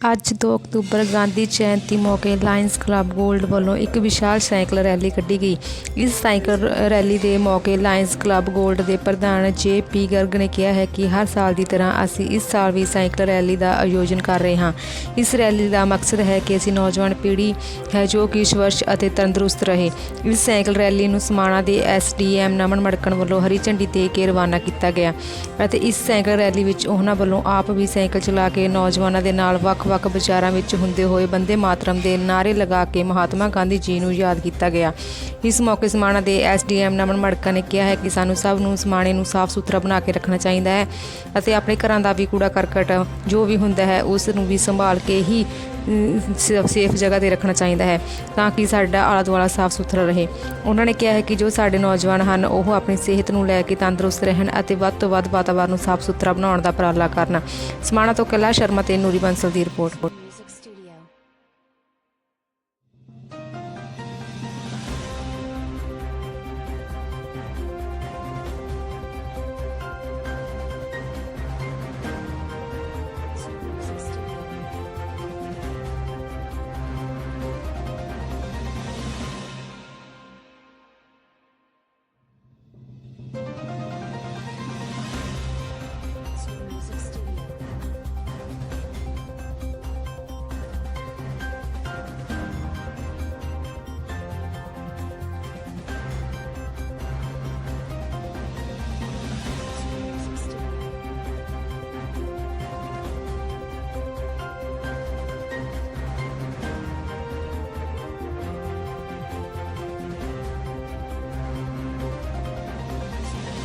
ਅੱਜ 2 ਅਕਤੂਬਰ ਗਾਂਧੀ ਜਯੰਤੀ ਮੌਕੇ lions club gold ਵੱਲੋਂ ਇੱਕ ਵਿਸ਼ਾਲ ਸਾਈਕਲ ਰੈਲੀ ਕੱਢੀ ਗਈ। ਇਸ ਸਾਈਕਲ ਰੈਲੀ ਦੇ ਮੌਕੇ ਲਾਇਨਸ ਕਲੱਬ ਗੋਲਡ ਦੇ ਪ੍ਰਧਾਨ ਜੇ ਪੀ ਗਰਗ ਨੇ ਕਿਹਾ ਹੈ ਕਿ ਹਰ ਸਾਲ ਦੀ ਤਰ੍ਹਾਂ ਅਸੀਂ ਇਸ ਸਾਲ ਵੀ ਸਾਈਕਲ ਰੈਲੀ ਦਾ ਆਯੋਜਨ ਕਰ ਰਹੇ ਹਾਂ। ਇਸ ਰੈਲੀ ਦਾ ਮਕਸਦ ਹੈ ਕਿ ਅਸੀਂ ਨੌਜਵਾਨ ਪੀੜ੍ਹੀ ਹੈ ਜੋ ਕਿ ਸਵੱਛ ਅਤੇ ਤੰਦਰੁਸਤ ਰਹੇ। ਇਸ ਸਾਈਕਲ ਰੈਲੀ ਨੂੰ ਸਮਾਣਾ ਦੇ ਐਸਡੀਐਮ ਨਮਨ ਮੜਕਣ ਵੱਲੋਂ ਹਰੀ ਝੰਡੀ ਦੇ ਕੇ ਰਵਾਨਾ ਕੀਤਾ ਗਿਆ ਅਤੇ ਇਸ ਸਾਈਕਲ ਰੈਲੀ ਵਿੱਚ ਉਹਨਾਂ ਵੱਲੋਂ ਆਪ ਵੀ ਸਾਈਕਲ ਚਲਾ ਕੇ ਨੌਜਵਾਨਾਂ ਦੇ ਨਾਲ ਵੱਖ ਵੱਖ-ਵੱਖ ਵਿਚਾਰਾਂ ਵਿੱਚ ਹੁੰਦੇ ਹੋਏ ਬੰਦੇ ਮਾਤਰਮ ਦੇ ਨਾਅਰੇ ਲਗਾ ਕੇ ਮਹਾਤਮਾ ਗਾਂਧੀ ਜੀ ਨੂੰ ਯਾਦ ਕੀਤਾ ਗਿਆ। ਇਸ ਮੌਕੇ ਸਮਾਣਾ ਦੇ ਐਸਡੀਐਮ ਨਮਨ ਮੜਕਾ ਨੇ ਕਿਹਾ ਹੈ ਕਿ ਸਾਨੂੰ ਸਭ ਨੂੰ ਸਮਾਣੇ ਨੂੰ ਸਾਫ਼ ਸੁਥਰਾ ਬਣਾ ਕੇ ਰੱਖਣਾ ਚਾਹੀਦਾ ਹੈ ਅਤੇ ਆਪਣੇ ਘਰਾਂ ਦਾ ਵੀ ਕੂੜਾ ਕਰਕਟ ਜੋ ਵੀ ਹੁੰਦਾ ਹੈ, ਉਸ ਨੂੰ ਵੀ ਸੰਭਾਲ ਕੇ ਹੀ ਸੇਫ ਜਗ੍ਹਾ ਤੇ ਰੱਖਣਾ ਚਾਹੀਦਾ ਹੈ ਤਾਂ ਕਿ ਸਾਡਾ ਆਲਾ ਦੁਆਲਾ ਸਾਫ਼ ਸੁਥਰਾ ਰਹੇ। ਉਹਨਾਂ ਨੇ ਕਿਹਾ ਹੈ ਕਿ ਜੋ ਸਾਡੇ ਨੌਜਵਾਨ ਹਨ, ਉਹ ਆਪਣੀ ਸਿਹਤ ਨੂੰ ਲੈ ਕੇ ਤੰਦਰੁਸਤ ਰਹਿਣ ਅਤੇ ਵੱਧ ਤੋਂ ਵੱਧ ਵਾਤਾਵਰਨ ਨੂੰ ਸਾਫ਼ ਸੁਥਰਾ ਬਣਾਉਣ ਦਾ ਉਪਰਾਲਾ ਕਰਨ। ਸਮਾਣਾ ਤੋਂ ਕੈਲਾਸ਼ ਸ਼ਰਮਾ ਤੇ ਨੂਰੀ ਬੰਸਲ ਦੀ ਰਿਪੋਰਟ।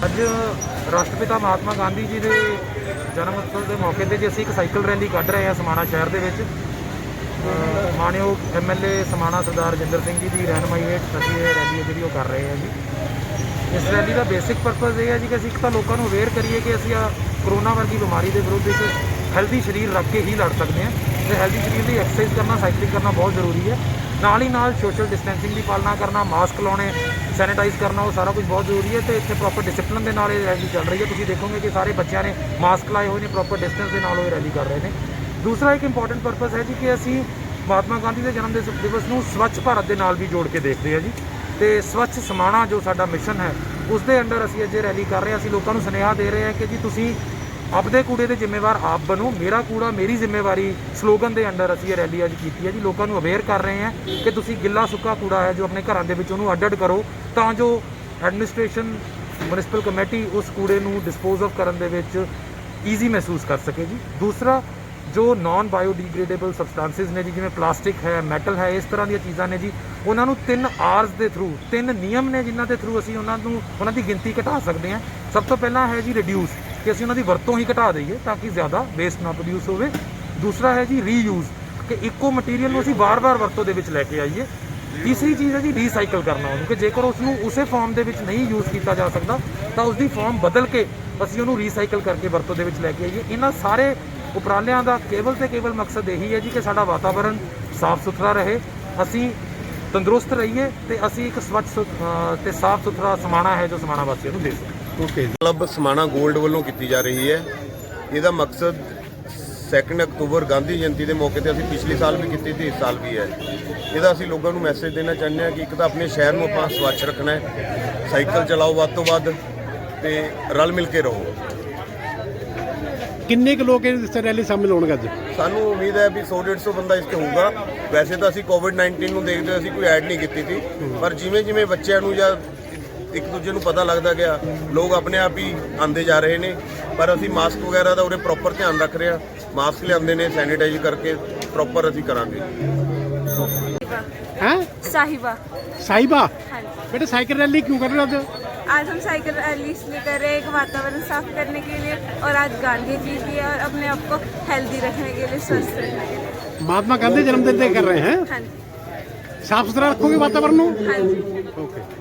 ਅੱਜ ਰਾਸ਼ਟਰਪਿਤਾ ਮਹਾਤਮਾ ਗਾਂਧੀ ਜੀ ਦੇ ਜਨਮ ਉਤਸਵ ਦੇ ਮੌਕੇ ਤੇ ਜੀ ਅਸੀਂ ਇੱਕ ਸਾਈਕਲ ਰੈਲੀ ਕੱਢ ਰਹੇ ਹਾਂ ਸਮਾਣਾ ਸ਼ਹਿਰ ਦੇ ਵਿੱਚ। ਅਹ ਮਾਣਯੋਗ ਐਮਐਲਏ ਸਮਾਣਾ ਸਰਦਾਰ ਜਿੰਦਰ ਸਿੰਘ ਜੀ ਦੀ ਰਹਿਨਮਾਈ ਹੇਠ ਅਸੀਂ ਇਹ ਰੈਲੀ ਹੈ ਜਿਹੜੀ ਉਹ ਕਰ ਰਹੇ ਹਾਂ ਜੀ। ਇਸ ਰੈਲੀ ਦਾ ਬੇਸਿਕ ਪਰਪਸ ਇਹ ਹੈ ਜੀ ਕਿ ਅਸੀਂ ਇੱਕ ਤਾਂ ਲੋਕਾਂ ਨੂੰ ਅਵੇਅਰ ਕਰੀਏ ਕਿ ਅਸੀਂ ਆ ਕਰੋਨਾ ਵਰਗੀ ਬਿਮਾਰੀ ਦੇ ਵਿਰੁੱਧ ਇੱਕ ਹੈਲਦੀ ਸਰੀਰ ਰੱਖ ਕੇ ਹੀ ਲੜ ਸਕਦੇ ਹਾਂ ਤੇ ਹੈਲਦੀ ਸਰੀਰ ਲਈ ਐਕਸਰਸਾਈਜ਼ ਕਰਨਾ ਸਾਈਕਲਿੰਗ ਕਰਨਾ ਬਹੁਤ ਜ਼ਰੂਰੀ ਹੈ। ਨਾਲ ਹੀ ਨਾਲ ਸੋਸ਼ਲ ਡਿਸਟੈਂਸਿੰਗ ਦੀ ਪਾਲਣਾ ਕਰਨਾ ਮਾਸਕ ਲਾਉਣੇ ਸੈਨੀਟਾਈਜ਼ ਕਰਨਾ, ਉਹ ਸਾਰਾ ਕੁਝ ਬਹੁਤ ਜ਼ਰੂਰੀ ਹੈ ਤੇ ਇੱਥੇ ਪ੍ਰੋਪਰ ਡਿਸਪਲਿਨ ਦੇ ਨਾਲ ਇਹ ਰੈਲੀ ਚੱਲ ਰਹੀ ਹੈ। ਤੁਸੀਂ ਦੇਖੋਗੇ ਕਿ ਸਾਰੇ ਬੱਚਿਆਂ ਨੇ ਮਾਸਕ ਲਾਏ ਹੋਏ ਨੇ ਪ੍ਰੋਪਰ ਡਿਸਟੈਂਸ ਦੇ ਨਾਲ ਉਹ ਰੈਲੀ ਕਰ ਰਹੇ ਨੇ। ਦੂਸਰਾ ਇੱਕ ਇੰਪੋਰਟੈਂਟ ਪਰਪਸ ਹੈ ਜੀ ਕਿ ਅਸੀਂ ਮਹਾਤਮਾ ਗਾਂਧੀ ਦੇ ਜਨਮ ਦਿਵਸ ਨੂੰ ਸਵੱਛ ਭਾਰਤ ਦੇ ਨਾਲ ਵੀ ਜੋੜ ਕੇ ਦੇਖਦੇ ਹਾਂ ਜੀ। ਤੇ ਸਵੱਛ ਸਮਾਣਾ ਜੋ ਸਾਡਾ ਮਿਸ਼ਨ ਹੈ ਉਸ ਦੇ ਅੰਡਰ ਅਸੀਂ ਅੱਜ ਇਹ ਰੈਲੀ ਕਰ ਰਹੇ ਹਾਂ। ਅਸੀਂ ਲੋਕਾਂ ਨੂੰ ਸੁਨੇਹਾ ਦੇ ਰਹੇ ਹਾਂ ਕਿ ਜੀ ਤੁਸੀਂ ਆਪਦੇ ਕੂੜੇ ਦੇ ਜ਼ਿੰਮੇਵਾਰ ਆਪ ਬਣੋ। ਮੇਰਾ ਕੂੜਾ ਮੇਰੀ ਜ਼ਿੰਮੇਵਾਰੀ ਸਲੋਗਨ ਦੇ ਅੰਡਰ ਅਸੀਂ ਇਹ ਰੈਲੀ ਅੱਜ ਕੀਤੀ ਹੈ ਜੀ। ਲੋਕਾਂ ਨੂੰ ਅਵੇਅਰ ਕਰ ਰਹੇ ਹਾਂ ਕਿ ਤੁਸੀਂ ਗਿੱਲਾ ਸੁੱਕਾ ਕੂੜਾ ਹੈ ਜੋ ਆਪਣੇ ਘਰਾਂ ਦੇ ਵਿੱਚ ਉਹਨੂੰ ਅੱਡ-ਅੱਡ ਕਰੋ, ਤਾਂ ਜੋ ਐਡਮਿਨਿਸਟ੍ਰੇਸ਼ਨ ਮਿਊਨਿਸਪਲ ਕਮੇਟੀ ਉਸ ਕੂੜੇ ਨੂੰ ਡਿਸਪੋਜ਼ ਆਫ ਕਰਨ ਦੇ ਵਿੱਚ ਈਜ਼ੀ ਮਹਿਸੂਸ ਕਰ ਸਕੇ ਜੀ। ਦੂਸਰਾ, ਜੋ ਨਾਨ ਬਾਇਓਡੀਗ੍ਰੇਡੇਬਲ ਸਬਸਟੈਂਸਸ ਨੇ ਜੀ, ਜਿਵੇਂ ਪਲਾਸਟਿਕ ਹੈ ਮੈਟਲ ਹੈ, ਇਸ ਤਰ੍ਹਾਂ ਦੀਆਂ ਚੀਜ਼ਾਂ ਨੇ ਜੀ, ਉਹਨਾਂ ਨੂੰ ਤਿੰਨ ਆਰਸ ਦੇ ਥਰੂ ਤਿੰਨ ਨਿਯਮ ਨੇ ਜਿਨ੍ਹਾਂ ਦੇ ਥਰੂ ਅਸੀਂ ਉਹਨਾਂ ਨੂੰ, ਉਹਨਾਂ ਦੀ ਗਿਣਤੀ ਘਟਾ ਸਕਦੇ ਹਾਂ। ਸਭ ਤੋਂ ਪਹਿਲਾਂ ਹੈ ਜੀ ਰਿਡਿਊਸ ਕਿ ਅਸੀਂ ਉਹਨਾਂ ਦੀ ਵਰਤੋਂ ਹੀ ਘਟਾ ਦਈਏ ਤਾਂ ਕਿ ਜ਼ਿਆਦਾ ਵੇਸਟ ਨਾ ਪ੍ਰੋਡਿਊਸ ਹੋਵੇ। ਦੂਸਰਾ ਹੈ ਜੀ ਰੀਯੂਜ਼ ਕਿ ਇੱਕੋ ਮਟੀਰੀਅਲ ਨੂੰ ਅਸੀਂ ਵਾਰ-ਵਾਰ ਵਰਤੋਂ ਦੇ ਵਿੱਚ ਲੈ ਕੇ ਆਈਏ। ਤੀਸਰੀ ਚੀਜ਼ ਹੈ ਜੀ ਰੀਸਾਈਕਲ ਕਰਨਾ ਉਹਨੂੰ, ਕਿ ਜੇਕਰ ਉਸ ਨੂੰ ਉਸੇ ਫਾਰਮ ਦੇ ਵਿੱਚ ਨਹੀਂ ਯੂਜ਼ ਕੀਤਾ ਜਾ ਸਕਦਾ, ਤਾਂ ਉਸ ਦੀ ਫਾਰਮ ਬਦਲ ਕੇ ਅਸੀਂ ਉਹਨੂੰ ਰੀਸਾਈਕਲ ਕਰਕੇ ਵਰਤੋਂ ਦੇ ਵਿੱਚ ਲੈ ਕੇ ਆਈਏ। ਇਹਨਾਂ ਸਾਰੇ ਉਪਰਾਲਿਆਂ ਦਾ ਕੇਵਲ ਤੇ ਕੇਵਲ ਮਕਸਦ ਇਹੀ ਹੈ ਜੀ ਕਿ ਸਾਡਾ ਵਾਤਾਵਰਣ ਸਾਫ਼ ਸੁਥਰਾ ਰਹੇ। ਅਸੀਂ ਤੰਦਰੁਸਤ ਰਹੀਏ ਤੇ ਅਸੀਂ ਇੱਕ ਸਵੱਛ ਸੁ- ਅਹ ਤੇ ਸਾਫ਼ ਸੁਥਰਾ ਸਮਾਣਾ ਹੈ ਜੋ ਸਮਾਣਾ ਵਾਸੀਆਂ ਨੂੰ ਦੇ ਸਕੀਏ। ਓਕੇ ਕਲੱਬ ਸਮਾਣਾ 골ਡ ਵੱਲੋਂ ਕੀਤੀ ਜਾ ਰਹੀ ਹੈ। ਇਹਦਾ ਮਕਸਦ 2 ਅਕਤੂਬਰ ਗਾਂਧੀ ਜਯੰਤੀ ਦੇ ਮੌਕੇ ਤੇ ਅਸੀਂ ਪਿਛਲੇ ਸਾਲ ਵੀ ਕੀਤੀ ਤੇ ਇਸ ਸਾਲ ਵੀ ਹੈ। ਇਹਦਾ ਅਸੀਂ ਲੋਕਾਂ ਨੂੰ ਮੈਸੇਜ ਦੇਣਾ ਚਾਹੁੰਦੇ ਹਾਂ ਕਿ ਇੱਕ ਤਾਂ ਆਪਣੇ ਸ਼ਹਿਰ ਨੂੰ ਆਪਾਂ ਸਵੱਛ ਰੱਖਣਾ ਹੈ ਸਾਈਕਲ ਚਲਾਓ ਵੱਧ ਤੋਂ ਵੱਧ ਤੇ ਰਲ ਮਿਲ ਕੇ ਰਹੋ। ਕਿੰਨੇ ਕੁ ਲੋਕ ਇਸ ਰੈਲੀ ਸ਼ਾਮਿਲ ਹੋਣਗੇ ਅੱਜ? ਸਾਨੂੰ ਉਮੀਦ ਹੈ ਵੀ 100 150 ਬੰਦਾ ਇਸ 'ਚ ਹੋਊਗਾ। ਵੈਸੇ ਤਾਂ ਅਸੀਂ ਕੋਵਿਡ-19 ਨੂੰ ਦੇਖਦੇ ਅਸੀਂ ਕੋਈ ਐਡ ਨਹੀਂ ਕੀਤੀ ਸੀ। ਪਰ ਜਿਵੇਂ ਜਿਵੇਂ ਬੱਚਿਆਂ ਨੂੰ ਜਾਂ ਇੱਕ ਦੂਜੇ ਨੂੰ ਪਤਾ ਲੱਗਦਾ ਗਿਆ ਲੋਕ ਆਪਣੇ ਆਪ ਹੀ ਆਂਦੇ ਜਾ ਰਹੇ ਨੇ ਪਰ ਅਸੀਂ ਮਾਸਕ ਵਗੈਰਾ ਦਾ ਉਰੇ ਪ੍ਰੋਪਰ ਧਿਆਨ ਰੱਖ ਰਹੇ ਹਾਂ ਮਾਸਕ ਲਿਆਂਦੇ ਨੇ ਸੈਨੀਟਾਈਜ਼ ਕਰਕੇ ਪ੍ਰੋਪਰ ਅਸੀਂ ਕਰਾਂਗੇ ਹੈ साहिबा ਸਾਈਬਾ हाँ जी ਬੇਟਾ ਸਾਈਕਲ ਰੈਲੀ ਕਿਉਂ ਕਰ ਰਹੇ ਹੋ ਅੱਜ आज हम साइकिल रैली इसलिए कर रहे हैं एक वातावरण साफ करने के लिए और आज गांधी जी की और अपने आप को हेल्दी रखने के लिए स्वस्थ रखने के लिए ਮਹਾਤਮਾ ਗਾਂਧੀ ਜਨਮ ਦਿਨ ਤੇ ਕਰ ਰਹੇ ਹੈ हाँ जी ਸਾਫ ਸੁਥਰਾ ਰੱਖੋਗੇ ਵਾਤਾਵਰਨ ਨੂੰ हाँ जी ਓਕੇ